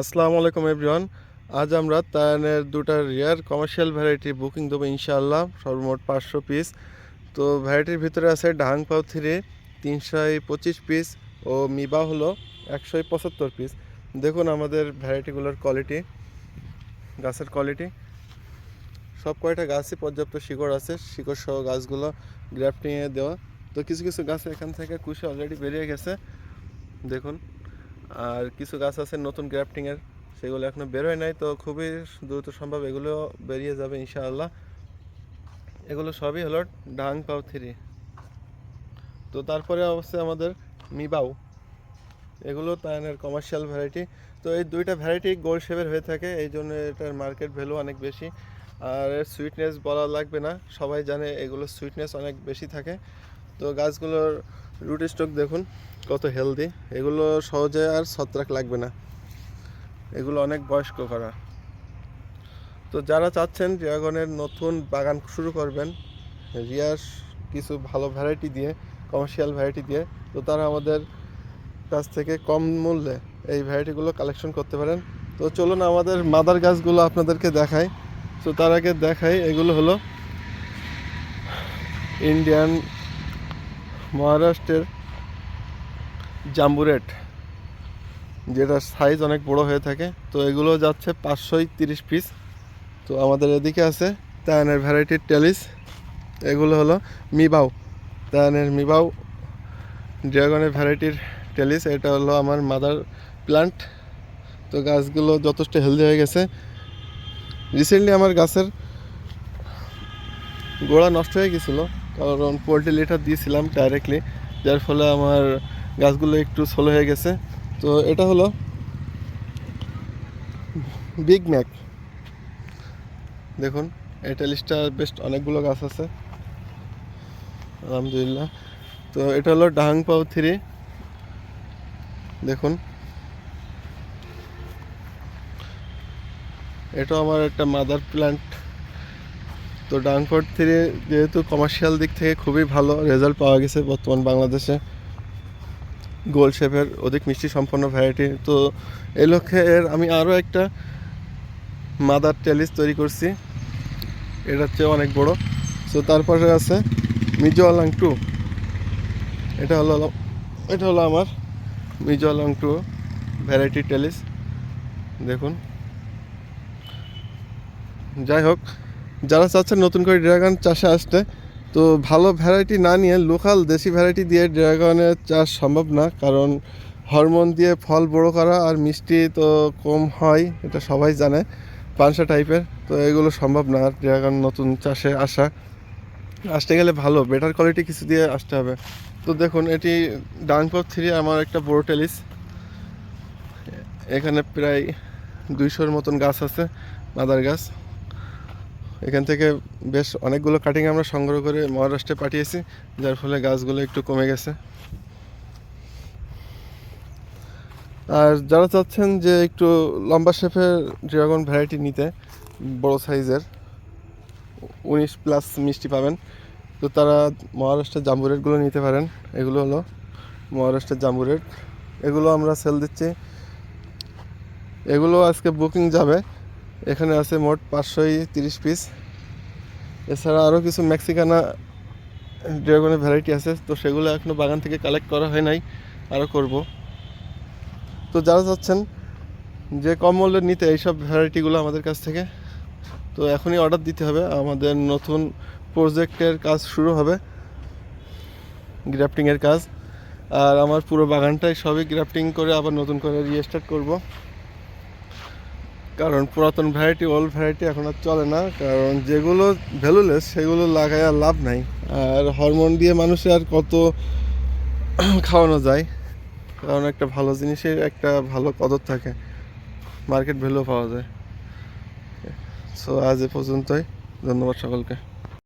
আসসালামু আলাইকুম এভরিওয়ান। আজ আমরা তায়ানের দুটা রিয়ার কমার্শিয়াল ভ্যারাইটি বুকিং দেবো ইনশাআল্লাহ, সর্বমোট পাঁচশো পিস তো ভ্যারাইটির ভিতরে আছে ডাং পাও থ্রি তিনশো পঁচিশ পিস ও মিবা হলো একশো পঁচাত্তর পিস দেখুন আমাদের ভ্যারাইটিগুলোর কোয়ালিটি গাছের কোয়ালিটি সব কয়টা গাছই পর্যাপ্ত শিকড় আছে, শিকড় সহ গাছগুলো গ্রাফটিংয়ে দেওয়া। তো কিছু কিছু গাছ এখান থেকে কুশি অলরেডি বেরিয়ে গেছে। দেখুন। আর কিছু গাছ আছে নতুন গ্রাফটিংয়ের, সেগুলো এখনও বেরোয় নাই, তো খুবই দ্রুত সম্ভব এগুলো বেরিয়ে যাবে ইনশাআল্লাহ। এগুলো সবই হলো ডাং পাও থ্রি। তো তারপরে অবশ্যই আমাদের মিবাও। এগুলো তায়ানের কমার্শিয়াল ভ্যারাইটি তো এই দুইটা ভ্যারাইটি গোল শেপের হয়ে থাকে, এই জন্য এটার মার্কেট ভ্যালু অনেক বেশি। আর এর সুইটনেস বলা লাগবে না, সবাই জানে এগুলোর সুইটনেস অনেক বেশি থাকে। তো গাছগুলোর রুট স্টক দেখুন। কত হেলদি এগুলো সহজে আর ছত্রাক লাগবে না। এগুলো অনেক বয়স্ক করা তো যারা চাচ্ছেন ড্রাগনের নতুন বাগান শুরু করবেন, রিয়ার কিছু ভালো ভ্যারাইটি দিয়ে কমার্শিয়াল ভ্যারাইটি দিয়ে, তো তারা আমাদের কাছ থেকে কম মূল্যে এই ভ্যারাইটিগুলো কালেকশন করতে পারেন। তো চলুন আমাদের মাদার গাছগুলো আপনাদেরকে দেখাই। তো তার আগে দেখাই, এগুলো হলো ইন্ডিয়ান মহারাষ্ট্রের জাম্বুরেট, যেটার সাইজ অনেক বড় হয়ে থাকে। তো এগুলো যাচ্ছে পাঁচশোই তিরিশ পিস তো আমাদের এদিকে আছে তায়ানের ভ্যারাইটির টেলিস এগুলো হলো মিবাউ তায়ানের মিবাউ ড্রাগনের ভ্যারাইটির টেলিস এটা হলো আমার মাদার প্লান্ট তো গাছগুলো যথেষ্ট হেলদি হয়ে গেছে। রিসেন্টলি আমার গাছের গোড়া নষ্ট হয়ে গেছিল, কারণ পোলট্রি লিটার দিয়েছিলাম ডাইরেক্টলি যার ফলে আমার গাছগুলো একটু স্লো হয়ে গেছে। তো এটা হলো বিগ ম্যাক দেখুন এই টেলিস্টার বেশ অনেকগুলো গাছ আছে। আলহামদুলিল্লাহ। তো এটা হলো ডাহাং পাও থ্রি দেখুন। এটা আমার একটা মাদার প্ল্যান্ট তো ডাংফোর্ড থ্রি যেহেতু কমার্শিয়াল দিক থেকে খুবই ভালো রেজাল্ট পাওয়া গেছে বর্তমান বাংলাদেশে। গোল শেপের অধিক মিষ্টি সম্পন্ন ভ্যারাইটি তো এই লক্ষ্যে এর আমি আরও একটা মাদার টেলিস তৈরি করছি। এটা হচ্ছে অনেক বড়। তো তারপরে আছে মিজো আলাং টু। এটা হলো এটা হলো আমার মিজো আলাং টু ভ্যারাইটি টেলিস দেখুন। যাই হোক, যারা চাচ্ছেন নতুন করে ড্রাগন চাষে আসতে তো ভালো ভ্যারাইটি না নিয়ে লোকাল দেশি ভ্যারাইটি দিয়ে ড্রাগনের চাষ সম্ভব না, কারণ হরমোন দিয়ে ফল বড় করা আর মিষ্টি তো কম হয়, এটা সবাই জানে, পানসা টাইপের তো এগুলো সম্ভব না আর ড্রাগন নতুন চাষে আসা। আসতে গেলে ভালো বেটার কোয়ালিটি কিছু দিয়ে আসতে হবে। তো দেখুন, এটি ডানপথ থ্রি আমার একটা বড় টেলিস এখানে প্রায় দুইশোর মতন গাছ আছে, মাদার গাছ। এখান থেকে বেশ অনেকগুলো কাটিং আমরা সংগ্রহ করে মহারাষ্ট্রে পাঠিয়েছি, যার ফলে গাছগুলো একটু কমে গেছে। আর যারা চাচ্ছেন যে একটু লম্বা শেপের ড্রাগন ভ্যারাইটি নিতে, বড় সাইজের উনিশ প্লাস মিষ্টি পাবেন। তো তারা মহারাষ্ট্রের জাম্বুরেটগুলো নিতে পারেন। এগুলো হলো মহারাষ্ট্রের জাম্বুরেট এগুলো আমরা সেল দিচ্ছি। এগুলো আজকে বুকিং যাবে। এখানে আছে মোট পাঁচশোই তিরিশ পিস এছাড়া আরও কিছু মেক্সিকানা ড্রাগনের ভ্যারাইটি আছে, তো সেগুলো এখনও বাগান থেকে কালেক্ট করা হয় নাই আরও করব। তো যারা চাচ্ছেন যে কম মূল্যে নিতে এইসব ভ্যারাইটিগুলো আমাদের কাছ থেকে, তো এখনই অর্ডার দিতে হবে। আমাদের নতুন প্রজেক্টের কাজ শুরু হবে গ্রাফটিংয়ের কাজ। আর আমার পুরো বাগানটাই সবই গ্রাফটিং করে আবার নতুন করে রিস্টার্ট করব। কারণ পুরাতন ভ্যারাইটি ওল্ড ভ্যারাইটি এখন আর চলে না, কারণ যেগুলো ভ্যালুলেস সেগুলো লাগায় আর লাভ নাই। আর হরমোন দিয়ে মানুষের আর কত খাওয়ানো যায়, কারণ একটা ভালো জিনিসের একটা ভালো কদর থাকে মার্কেট ভ্যালু পাওয়া যায়। সো আজ এ পর্যন্তই, ধন্যবাদ সকলকে।